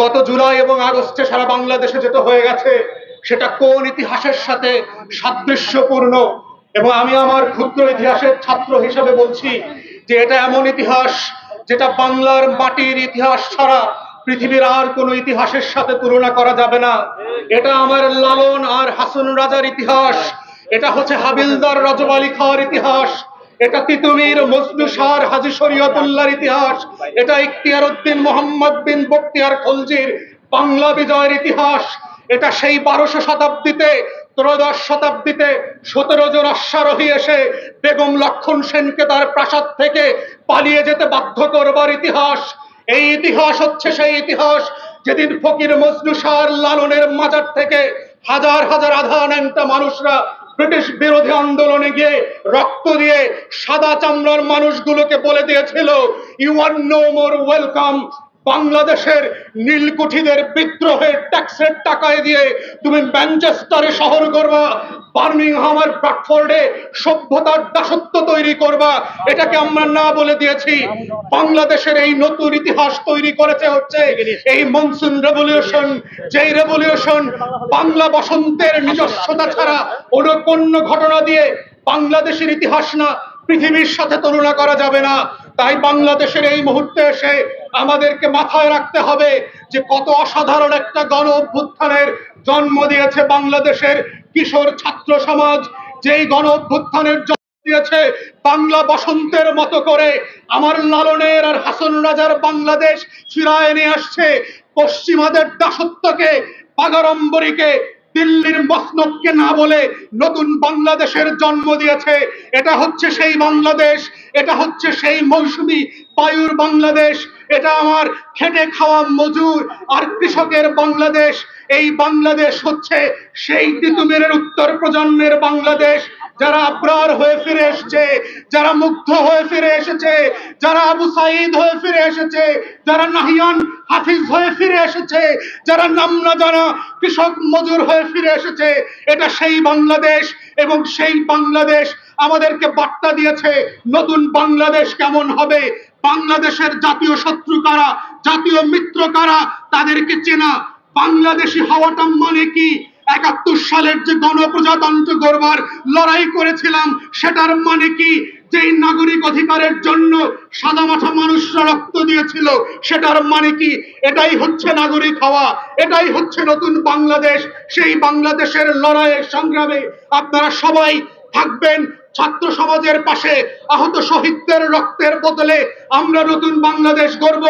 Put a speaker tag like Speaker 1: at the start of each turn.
Speaker 1: গত জুলাই এবং আগস্টে সারা বাংলাদেশে যেটা হয়ে গেছে, সেটা কোন ইতিহাসের সাথে সাদৃশ্যপূর্ণ? এবং আমি আমার ক্ষুদ্র ইতিহাসের ছাত্র হিসেবে বলছি যে এটা এমন ইতিহাস যেটা বাংলার মাটির ইতিহাস ছাড়া পৃথিবীর আর কোনো ইতিহাসের সাথে তুলনা করা যাবে না। এটা আমার লালন আর হাসন রাজার ইতিহাস, এটা হচ্ছে হাবিলদার রজবালি খাওয়ার ইতিহাস। এটা তিতুমির মজনু শাহ হাজি শরীয়তুল্লাহর ইতিহাস, এটা ইখতিয়ার উদ্দিন মোহাম্মদ বিন বক্তিয়ার খলজির বাংলা বিজয়ের ইতিহাস। এটা সেই বারোশো শতাব্দীতে, ত্রয়োদশ শতাব্দীতে সতেরো জন অশ্বারোহী এসে বেগম লক্ষণ সেনকে তার প্রাসাদ থেকে পালিয়ে যেতে বাধ্য করবার ইতিহাস। এই ইতিহাস হচ্ছে সেই ইতিহাস, যেদিন ফকির মজনু শাহর লালনের মাজার থেকে হাজার হাজার আধা ন্যাংটা মানুষরা ব্রিটিশ বিরোধী আন্দোলনে গিয়ে রক্ত দিয়ে সাদা চামড়ার মানুষগুলোকে বলে দিয়েছিল you are no more welcome বাংলাদেশের নীলকুঠিদের বিদ্রোহের ট্যাক্সের টাকায় দিয়ে তুমি ম্যানচেস্টারে শহর করবা বার্মিংহাম আর ব্রাডফোর্ডে সভ্যতার দাসত্ব তৈরি করবা। এটাকে আমরা না বলে দিয়েছি। বাংলাদেশের এই নতুন ইতিহাস তৈরি করেছে হচ্ছে এই মনসুন রেভলিউশন। যেই রেভলিউশন বাংলা বসন্তের নিজস্বতা ছাড়া অন্য কোনো ঘটনা দিয়ে বাংলাদেশের ইতিহাস না, পৃথিবীর সাথে তুলনা করা যাবে না। তাই বাংলাদেশের এই মুহূর্তে এসে আমাদেরকে মাথায় রাখতে হবে যে কত অসাধারণ একটা গণ অভ্যুত্থানের জন্ম দিয়েছে বাংলাদেশের কিশোর ছাত্র সমাজ। যেই গণ অভ্যুত্থানের জন্ম দিয়েছে বাংলা বসন্তের মতো করে। আমার লালনের আর হাসন রাজার বাংলাদেশ ফিরায় নিয়ে আসছে পশ্চিমাদের দাসত্বকে, বাগাড়ম্বরীকে, দিল্লির মসনদকে না বলে নতুন বাংলাদেশের জন্ম দিয়েছে। এটা হচ্ছে সেই বাংলাদেশ, এটা হচ্ছে সেই মৌসুমী বায়ুর বাংলাদেশ। এটা আমার খেটে খাওয়া মজুর আর কৃষকের বাংলাদেশ। এই বাংলাদেশ হচ্ছে সেই তিতুমিরের উত্তর প্রজন্মের বাংলাদেশ। যারা আব্রার হয়ে ফিরে এসেছে, যারা মুগ্ধ হয়ে ফিরে এসেছে, যারা আবু সাইদ হয়ে ফিরে এসেছে, যারা নাহিয়ান হাফিজ হয়ে ফিরে এসেছে, যারা নাম না জানা কৃষক মজুর হয়ে ফিরে এসেছে, এটা সেই বাংলাদেশ এবং সেই বাংলাদেশ আমাদেরকে বার্তা দিয়েছে, নতুন বাংলাদেশ কেমন হবে? বাংলাদেশের জাতীয় শত্রু কারা? জাতীয় মিত্র কারা? তাদেরকে চেনা। বাংলাদেশি হওয়াটা মানে কি? একাত্তর সালের যে গণপ্রজাতন্ত্র গড়বার লড়াই করেছিলাম, সেটার মানে কি? যেই নাগরিক অধিকারের জন্য সাদামাঠা মানুষরা রক্ত দিয়েছিল, সেটার মানে কি? এটাই হচ্ছে নাগরিক হওয়া, এটাই হচ্ছে নতুন বাংলাদেশ। সেই বাংলাদেশের লড়াইয়ের সংগ্রামে আপনারা সবাই থাকবেন ছাত্র সমাজের পাশে আহত শহীদদের রক্তের বদলে আমরা নতুন বাংলাদেশ গড়ব।